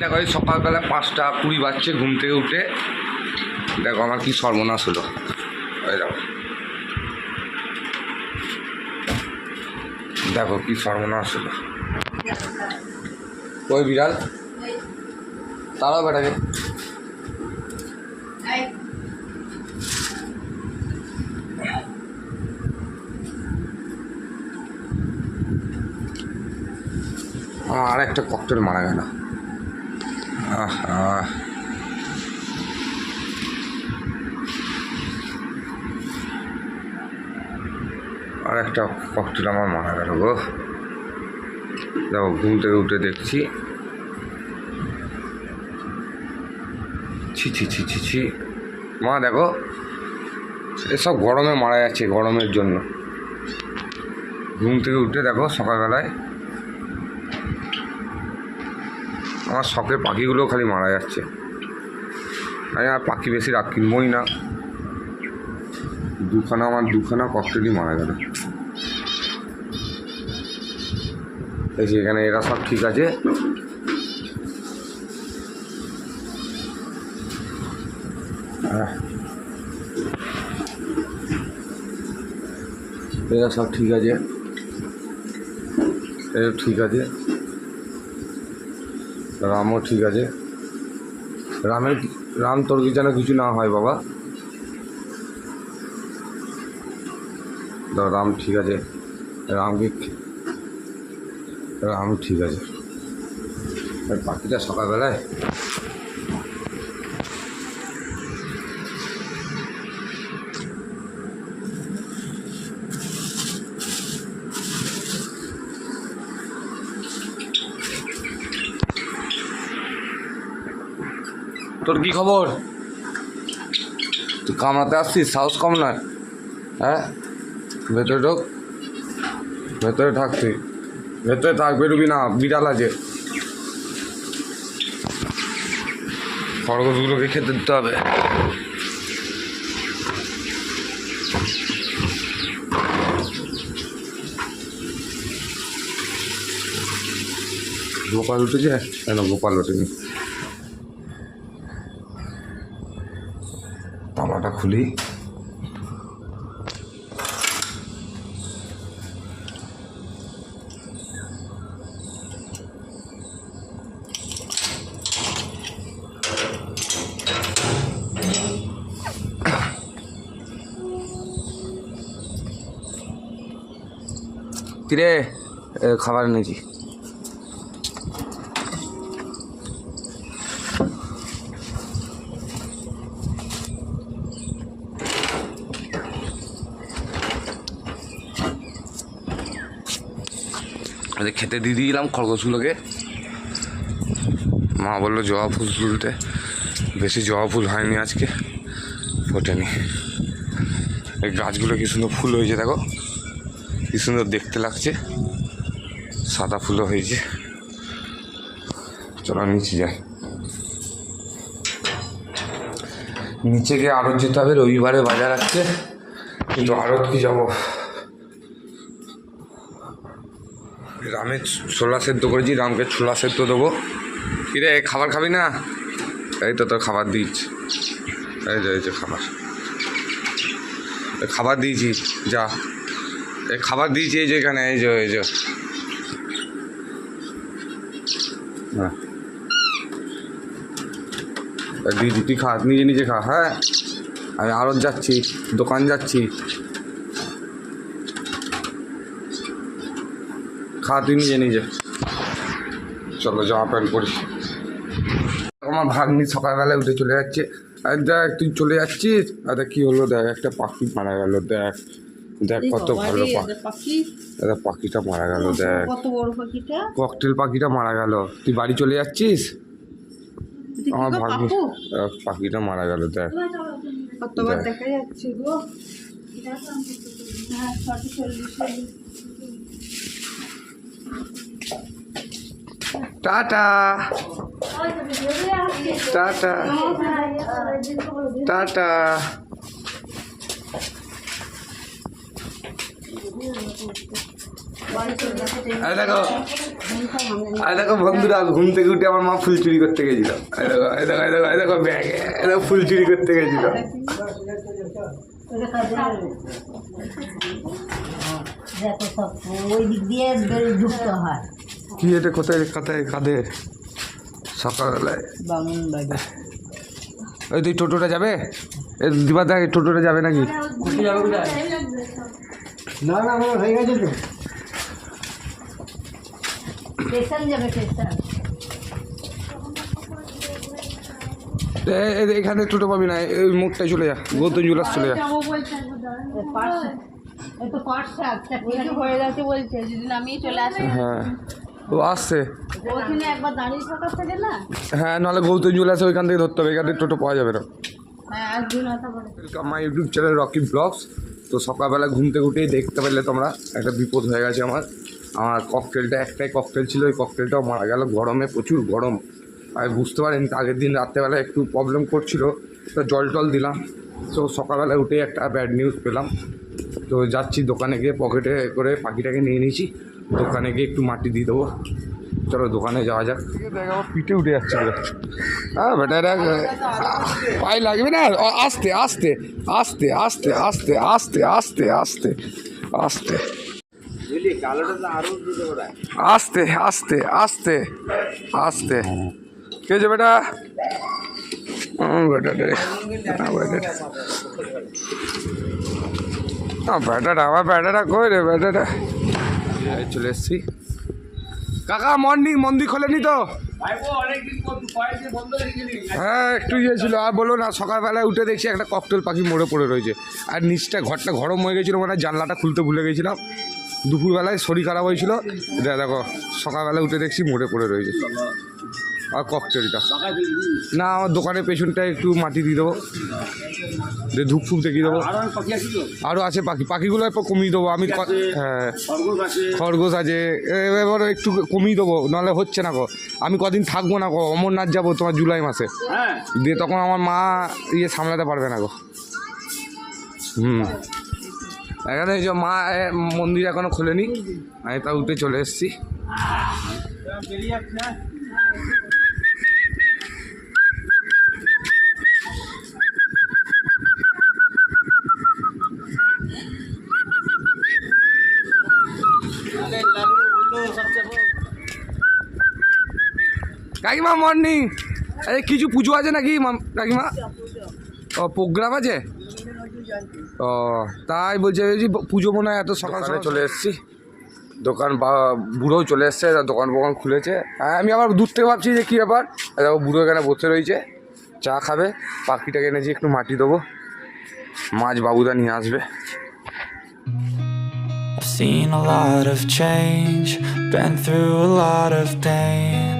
দেখো এই সকালবেলা পাঁচটা কুড়ি বাজছে, ঘুম থেকে উঠে। দেখো আমার কি সর্বনাশ হলো। দেখো। দেখো কি সর্বনাশ হলো। ওই বিড়াল। তারাও বেটাকে। আর একটা ককটেল মারা গেল। আহা আর একটা ককটেল আমার মারা গেল গো। দেখো ঘুম থেকে উঠে দেখছি। ছি ছি ছি ছি ছি। মা, দেখো, এসব গরমে মারা যাচ্ছে, গরমের জন্য। ঘুম থেকে উঠে দেখো, সকালবেলায় আমার শখের পাখিগুলো খালি মারা যাচ্ছে। আমি আর পাখি বেশি রাখ কিনবই না। দুখানা আমার দুখানা ককটেলই মারা গেল। এই যে এখানে এরা সব ঠিক আছে। এরা সব ঠিক আছে? এরা ঠিক আছে? রামও ঠিক আছে। রামের, রাম তোর যেন কিছু না হয় বাবা। রাম ঠিক আছে। রামকে রাম ঠিক আছে। পাখিটা সকালবেলায়? তোর কি খবর? তুই কামড়াতে আসছিস? সাহস কম নয় হ্যাঁ? ভেতরে ঢোক। ভেতরে থাক তুই। ভেতরে থাক বেরোবি না, বিড়াল আছে। খরগোশগুলোকে খেতে দিতে হবে। গোপাল উঠেছে? কেন গোপাল ওঠেনি। তালাটা খুলি। কিরে খাবার এনেছি। ওদের খেতে দিয়ে দিলাম খরগোশগুলোকে। মা বলল, জবা ফুল তুলতে। বেশি জবা ফুল হয়নি আজকে, ফোটেনি। এই গাছগুলো কি সুন্দর ফুল হয়েছে দেখো, কি সুন্দর দেখতে লাগছে। সাদা ফুলও হয়েছে। চলো নিচে যাই। নিচে গিয়ে আড়ত যেতে হবে, রবিবারে বাজার আসছে কিন্তু আড়ত কি যাব? রামের ছোলা সেদ্ধ করেছি, রামকে ছোলা সেদ্ধ দেবো। কিরে, খাবার খাবি না? এই তো তোর খাবার দিচ্ছি এই যে এই যে খাবার। খাবার দিয়েছি, যা। এই খাবার দিয়েছি, এই যে এখানে, এই যে এই যে। হ্যাঁ। দিয়েছি তুই খা, নিজে নিজে খা হ্যাঁ। আমি আড়ত যাচ্ছি, দোকান যাচ্ছি। খা তুই নিজে নিজে। চলো জামা প্যান্ট পরি। আমার ভাগ্নি সকালবেলায় উঠে চলে যাচ্ছে। আর দেখ তুই চলে যাচ্ছিস? আর কী হলো? দেখ একটা পাখি মারা গেল দেখ। দেখ কত ভালো পাখি। দেখ পাখিটা মারা গেল দেখ। কত বড় পাখিটা? ককটেল পাখিটা মারা গেল। তুই বাড়ি চলে যাচ্ছিস? আমার ভাগ্নি? পাখিটা মারা গেল দেখ। কতবার দেখ। যাচ্ছে গো। টাটা। টাটা। টাটা। এই দেখো এই দেখো বন্ধুরা, ঘুম থেকে উঠে আমার মা ফুল চুরি করতে গেছিল। দেখো দেখো দেখো ব্যাগে এই ফুল চুরি করতে গেছিল। ওই দিক দিয়ে ঢুকতে হয় কি এটা কোথায় কোথায় কাদের? সকালবেলায়। ওই তুই টোটোটা যাবে? দিবা দেখ টোটোটা যাবে নাকি? না না হয়ে গেছে তো। স্টেশন যাবে স্টেশন। এখানে টোটো পাবি না এই মুখটায় চলে যা গৌতম জুলাস চলে যা। ওইখানে হয়ে হ্যাঁ ও আসছে। হ্যাঁ নাহলে গৌতম জুলাস ওইখান থেকে ধরতে হবে এখান থেকে টোটো পাওয়া যাবে না। হ্যাঁ একদিন welcome my YouTube channel Rocky vlogs তো সকালবেলা ঘুম থেকে উঠেই দেখতে পেলে তোমরা একটা বিপদ হয়ে গেছে আমার। আমার ককটেলটা একটাই ককটেল ছিল ওই ককটেলটাও মারা গেল। গরমে প্রচুর গরম। আমি বুঝতে পারিনি আগের দিন রাত্রেবেলা একটু প্রবলেম করছিল তো জল টল দিলাম। তো সকালবেলা উঠে একটা ব্যাড নিউজ পেলাম। তো যাচ্ছি দোকানে গিয়ে পকেটে করে পাখিটাকে নিয়ে নিয়েছি। দোকানে গিয়ে একটু মাটি দিয়ে দেবো। চলো দোকানে যাওয়া যাক। দেখো পিঠে উঠে যাচ্ছে হ্যাঁ বেটা এটা পায়ে লাগবে না। আস্তে আস্তে আস্তে আস্তে আস্তে আস্তে আস্তে আস্তে আস্তে। আস্তে আস্তে আস্তে আস্তে। কে যে বেটা? আমার বেটাটা বেটাটা? চলে কাকা মর্নিং মন্দির খোলেনি তো? হ্যাঁ একটু ইয়ে আর বলো না, সকালবেলায় উঠে দেখছি একটা ককটেল পাখি মরে পড়ে রয়েছে। আর নিচটা ঘরটা গরম হয়ে গেছিল মানে জানলাটা খুলতে ভুলে গেছিলাম। দুপুরবেলায় শরীর খারাপ হয়েছিল। দেখো সকালবেলা উঠে দেখছি মরে পড়ে রয়েছে। আর ককটেলটা। না আমার দোকানের পেছনটায় একটু মাটি দিয়ে দেবো। দিয়ে ধূপ ফুপ দেখিয়ে দেবো। আরও আছে পাখি। পাখিগুলো একটু কমিয়ে দেবো। আমি হ্যাঁ। খরগোশ আছে। এবার একটু কমিয়ে দেবো। নাহলে হচ্ছে না গো। আমি কদিন থাকব না গো। অমরনাথ যাব তোমার জুলাই মাসে। দিয়ে তখন আমার মা ইয়ে সামলাতে পারবে না গো। হুম। এখানে যে মা মন্দির এখনও খোলেনি। আমি তা উঠে চলে এসেছি। কাকিমা মর্নিং আরে কিছু পুজো আছে নাকি কাকিমা? ও প্রোগ্রাম আছে? ও তাই বলছে পুজো মনে হয় এত সকাল সকাল। চলে এসেছি। দোকান বা বুড়োও চলে এসছে তা দোকান ফোকান খুলেছে। হ্যাঁ আমি আবার দূর থেকে ভাবছি যে কী ব্যাপার। দেখো বুড়ো এখানে বসে রয়েছে চা খাবে। পাখিটাকে এনেছি একটু মাটি দেবো। মাছ বাবুদা নিয়ে আসবে। I've seen a lot of change, been through a lot of pain.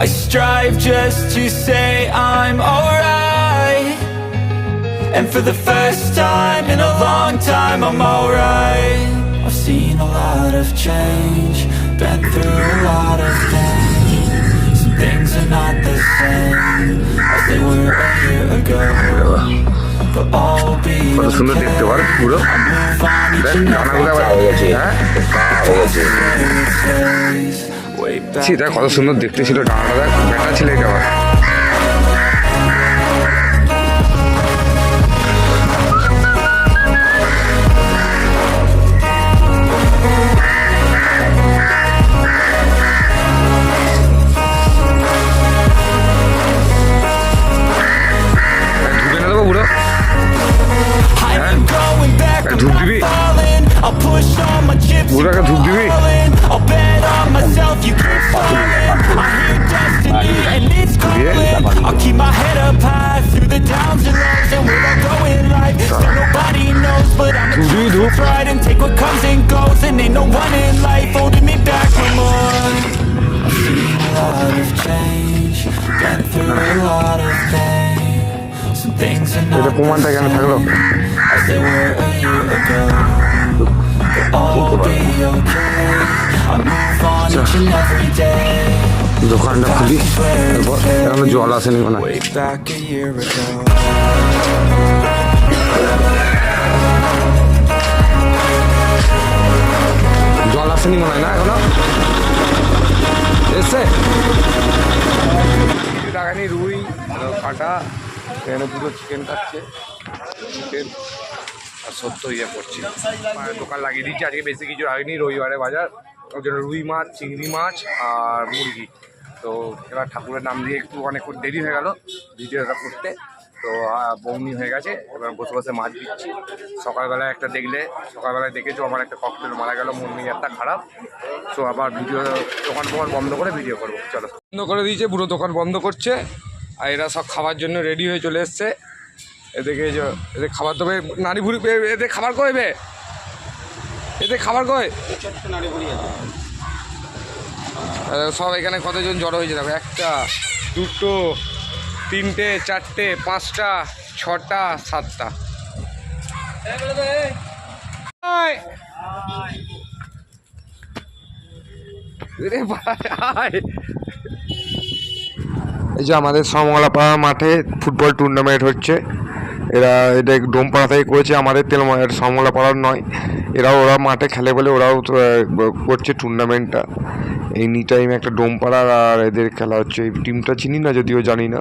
I strive just to say I'm alright. And for the first time in a long time, I'm alright. I've seen a lot of change, been through a lot of pain. Some things are not the same as they were a year ago. But all will be কত সুন্দর দেখতে পারে পুরো Move on each দেখ and দানাগুলো আবার হ্যাঁ Way back ছি, দেখ কত সুন্দর দেখতে ছিল ডানাটা দেখ বেটা ছিল এটা এটা প্রমাণটা কেন থাকল? আচ্ছা। দোকানটা খুলি। এখনও জল আসেনি মনে হয়। জল আসেনি মনে হয় না এখনও? এসে। টাকানি রুই কাটা, এখানে পুরো চিকেন খাচ্ছে চিকেন আর সত্য ইয়ে করছে। মায়ের দোকান লাগিয়ে দিচ্ছি, আজকে বেশি কিছু লাগেনি, রবিবারে বাজার। ওই জন্য রুই মাছ, চিংড়ি মাছ আর মুরগি। তো এবার ঠাকুরের নাম দিয়ে একটু অনেকক্ষণ দেরি হয়ে গেল, ভিডিওটা করতে। তো বৌনি হয়ে গেছে এবার বসে বসে মাছ দিচ্ছি। সকালবেলায় একটা দেখলে সকালবেলায় দেখেছ আমার একটা ককটেল মারা গেল মন একটা খারাপ। তো আবার ভিডিও দোকান ফোকান বন্ধ করে ভিডিও করব চলো। বন্ধ করে দিয়েছে পুরো দোকান বন্ধ করছে আর এরা সব খাবার জন্য রেডি হয়ে চলে এসছে। এদেরকে এদের খাবার দেবে নারী ভুড়ি এদের খাবার কইবে এদের খাবার আহ, সব এখানে কতজন জড়ো হয়েছে দেখো একটা দুটো তিনটে, চারটে, পাঁচটা, ছটা, সাতটা। এই যে আমাদের সমলাপাড়া মাঠে ফুটবল টুর্নামেন্ট হচ্ছে। এরা এটা ডোমপাড়া থেকে করেছে আমাদের তেলময়ের সমলাপাড়ার নয়। এরা ওরা মাঠে খেলে বলে ওরাও করছে টুর্নামেন্টটা এনি টাইম একটা ডোমপাড়ার আর এদের খেলা হচ্ছে। এই টিমটা চিনি না, যদিও জানি না।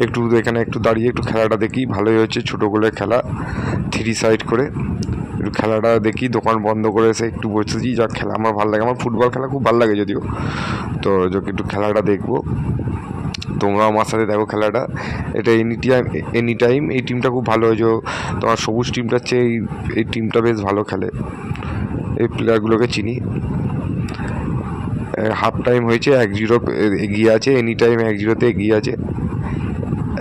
একটু এখানে একটু দাঁড়িয়ে একটু খেলাটা দেখি। ভালোই হচ্ছে ছোটো করে খেলা থ্রি সাইড করে। একটু খেলাটা দেখি, দোকান বন্ধ করে এসে একটু বসেছি। যা খেলা আমার ভালো লাগে। আমার ফুটবল খেলা খুব ভালো লাগে যদিও। তো একটু খেলাটা দেখব। তোমরা আমার সাথে দেখো খেলাটা। এটা এনি টাইম এনি টাইম এই টিমটা খুব ভালো হয়েছে। তোমার সবুজ টিমটার চেয়ে এই এই টিমটা বেশ ভালো খেলে। এই প্লেয়ারগুলোকে চিনি। হাফ টাইম হয়েছে এক জিরো এগিয়ে আছে এনি টাইম এক জিরোতে এগিয়ে আছে।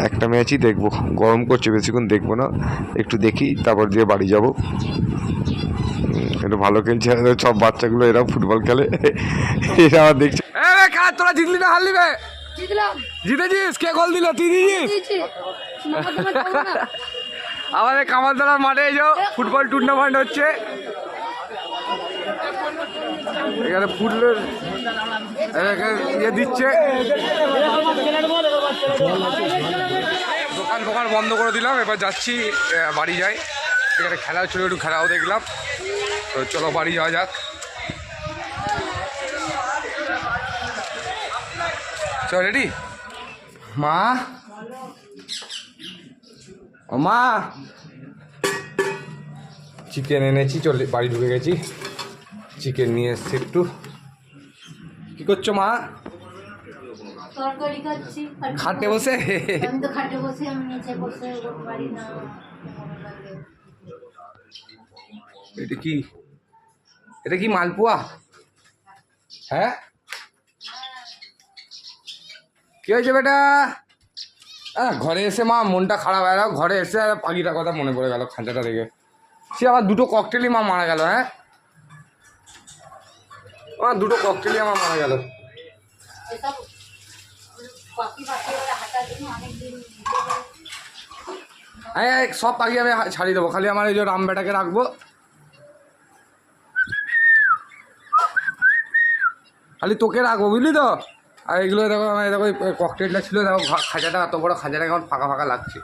একটা ম্যাচই দেখব গরম করছে বেশিক্ষণ দেখব না। একটু দেখি তারপর দিয়ে বাড়ি যাব। একটু ভালো খেলছে সব বাচ্চাগুলো এরা ফুটবল খেলে। এরা আবার দেখছে। তোরা জিতলি না হারলি বে জিতেছিস? কে গোল দিল? তুই দিয়েছিস আমাদের কামালতলার মাঠে এই ফুটবল টুর্নামেন্ট হচ্ছে। এখানে এখানে ইয়ে দিচ্ছে। দোকান ফোকান বন্ধ করে দিলাম, এবার যাচ্ছি বাড়ি যাই। এখানে খেলা ছিল, একটু খেলাও দেখলাম। তো চলো বাড়ি যাওয়া যাক। চল, রেডি? মা? মা! চিকেন এনেছি, চলে, বাড়ি ঢুকে গেছি। চিকেন নিয়ে এসছি একটু। কি করছ মা? খাটে বসে। এটা কি? এটা কি মালপোয়া? হ্যাঁ? কি হয়েছে বেটা? হ্যাঁ ঘরে এসে মা মনটা খারাপ হয়ে গেল। ঘরে এসে পাখিটার কথা মনে পড়ে গেল খাঁচাটা দেখে। সে আবার দুটো ককটেলই মা মারা গেল হ্যাঁ? আমার দুটো ককটেলই আমার মারা গেল। সব পাখি আমি ছাড়িয়ে দেবো। খালি আমার এই যে রাম বেটাকে রাখব। খালি তোকে রাখব, বুঝলি তো? আর এগুলো দেখো আমার দেখো ককটেলটা ছিল, দেখো খাঁচাটা এত বড় খাঁচাটা কেমন ফাঁকা ফাঁকা লাগছে।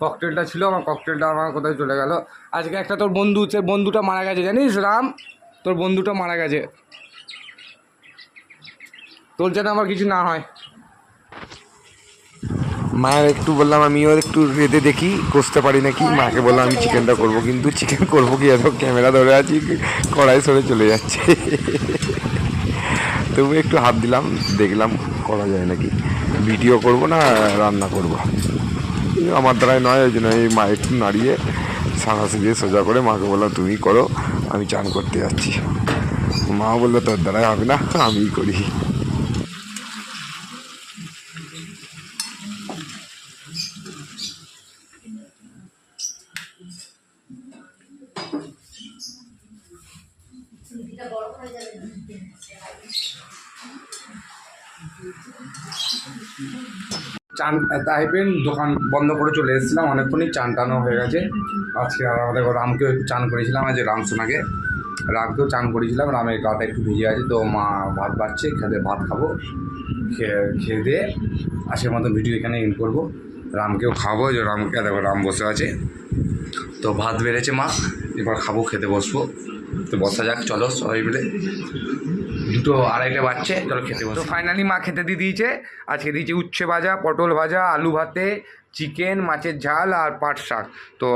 ককটেলটা ছিল, আমার ককটেলটা আমার কোথায় চলে গেল? আজকে একটা তোর বন্ধু, সে বন্ধুটা মারা গেছে, জানিস রাম? তোর বন্ধুটা মারা গেছে। তোর যেন আমার কিছু না হয়। মায়ের একটু বললাম, আমিও একটু রেঁধে দেখি, কষতে পারি নাকি? মাকে বললাম, আমি চিকেনটা করব, কিন্তু চিকেন করব কি? এত ক্যামেরা ধরে আছি, কড়াই সরে চলে যাচ্ছে। তবু একটু হাত দিলাম, দেখলাম, করা যায় নাকি? ভিডিও করব না, রান্না করব। আমার দ্বারাই নয়, ওই জন্য এই মা একটু নাড়িয়ে সাঁড়াশি দিয়ে সোজা করে মাকে বললাম, তুমি করো, আমি চান করতে যাচ্ছি। মা বলল, তোর দ্বারাই হবে না, আমিই করি। চান টাইপের দোকান বন্ধ করে চলে এসেছিলাম, অনেকক্ষণই চান টানও হয়ে গেছে। আজকে আর আমাদের রামকেও চান করেছিলাম আজ রাম সোনাকে। রামকেও চান করেছিলাম, রামের গাটা একটু ভিজে আছে, তো মা ভাত বাড়ছে, খেতে ভাত খাব, খেয়ে খেয়ে দিয়ে আজকের মতো ভিডিও এখানে এন্ড করব। রামকেও খাব যে রামকে দেখো রাম বসে আছে। তো ভাত বেড়েছে মা, এবার খাব, খেতে বসবো। তো বসা যাক, চলো সবাই মিলে। দুটো আড়াইটে বাচ্চে চলো খেতে তো ফাইনালি মা খেতে দিয়ে দিয়েছে আজকে দিয়েছে উচ্ছে ভাজা পটল ভাজা আলু ভাতে চিকেন মাছের ঝাল আর পাট শাক। তো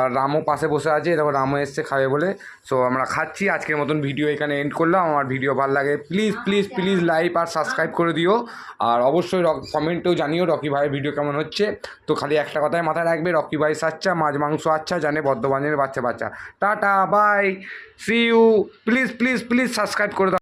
আর রামও পাশে বসে আছে দেখো রামও এসছে খাবে বলে। সো আমরা খাচ্ছি আজকের মতন ভিডিও এখানে এন্ড করলাম। আমার ভিডিও ভালো লাগে প্লিজ প্লিজ প্লিজ লাইক আর সাবস্ক্রাইব করে দিও। আর অবশ্যই কমেন্টেও জানিও রকি ভাইয়ের ভিডিও কেমন হচ্ছে। তো খালি একটা কথাই মাথায় রাখবে রকি ভাই সাচ্চা মাছ মাংস আচ্ছা জানে বর্ধমানের বাচ্চা বাচ্চা। Tata bye see you please please please subscribe করে দাও।